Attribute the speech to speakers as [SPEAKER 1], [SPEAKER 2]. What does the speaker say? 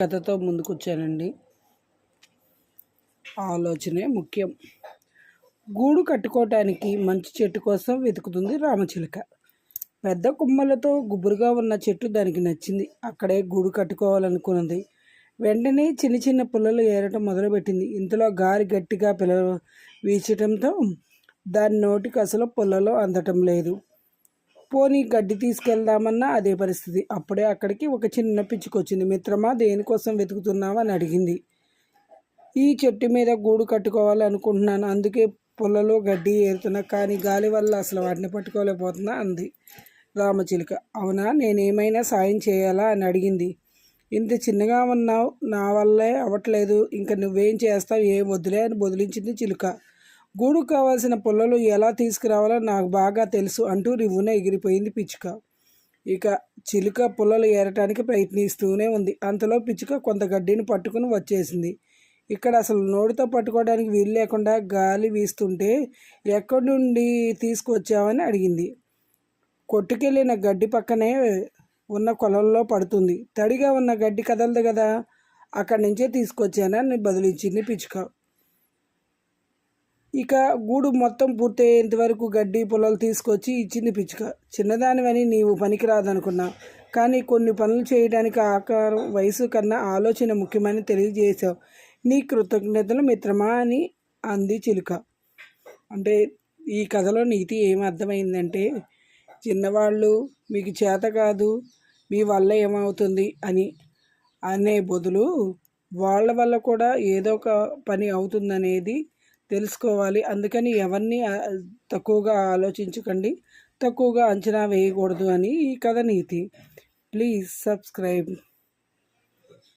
[SPEAKER 1] కథతో ముందుకొచ్చానండి. ఆలోచనే ముఖ్యం. గూడు కట్టుకోవటానికి మంచి చెట్టు కోసం వెతుకుతుంది రామచిలుక. పెద్ద కొమ్మలతో గుబురుగా ఉన్న చెట్టు దానికి నచ్చింది. అక్కడే గూడు కట్టుకోవాలనుకున్నది. వెంటనే చిన్న చిన్న పుల్లలు ఏరటం మొదలుపెట్టింది. ఇంతలో గాలి గట్టిగా పిల్లలు వీచటంతో దాని నోటికి అసలు పుల్లలు అందటం లేదు. పోనీ గడ్డి తీసుకెళ్దామన్నా అదే పరిస్థితి. అప్పుడే అక్కడికి ఒక చిన్న పిచ్చుకొచ్చింది. మిత్రమా దేనికోసం వెతుకుతున్నావా అని అడిగింది. ఈ చెట్టు మీద గూడు కట్టుకోవాలి అనుకుంటున్నాను అందుకే పొలలో గడ్డి ఏరుతున్నా కానీ గాలి వల్ల అసలు వాటిని పట్టుకోలేకపోతున్నా అంది రామచిలుక. అవునా నేనేమైనా సాయం చేయాలా అని అడిగింది. ఇంత చిన్నగా ఉన్నావు నా వల్లే అవ్వట్లేదు. ఇంకా నువ్వేం చేస్తావు ఏం వదిలే అని బదిలించింది చిలుక. గూడు కావాల్సిన పుల్లలు ఎలా తీసుకురావాలో నాకు బాగా తెలుసు అంటూ రివ్వున ఎగిరిపోయింది పిచ్చుక. ఇక చిలుక పుల్లలు ఏరటానికి ప్రయత్నిస్తూనే ఉంది. అంతలో పిచ్చుక కొంత గడ్డిని పట్టుకుని వచ్చేసింది. ఇక్కడ అసలు నోటితో పట్టుకోవడానికి వీలు లేకుండా గాలి వీస్తుంటే ఎక్కడి నుండి తీసుకొచ్చావని అడిగింది. కొట్టుకెళ్ళిన గడ్డి పక్కనే ఉన్న కొలంలో పడుతుంది. తడిగా ఉన్న గడ్డి కదలదు కదా. అక్కడి నుంచే తీసుకొచ్చానని బదిలించింది పిచ్చుక. ఇక గూడు మొత్తం పూర్తయ్యేంత వరకు గడ్డి పొలాలు తీసుకొచ్చి ఇచ్చింది పిచ్చుక. చిన్నదానివని నీవు పనికిరాదనుకున్నా. కానీ కొన్ని పనులు చేయడానికి ఆకారం వయసు కన్నా ఆలోచన ముఖ్యమని తెలియజేశావు. నీ కృతజ్ఞతలు మిత్రమా అని అంది చిలుక. అంటే ఈ కథలో నీతి ఏం అర్థమైందంటే చిన్నవాళ్ళు మీకు చేత కాదు మీ వల్ల ఏమవుతుంది అని అనే బదులు వాళ్ళ వల్ల కూడా ఏదో ఒక పని అవుతుందనేది తెలుసుకోవాలి. అందుకని ఎవరిని తక్కువగా ఆలోచించకండి. తక్కువగా అంచనా వేయకూడదు అని ఈ కథ నీతి. Please subscribe.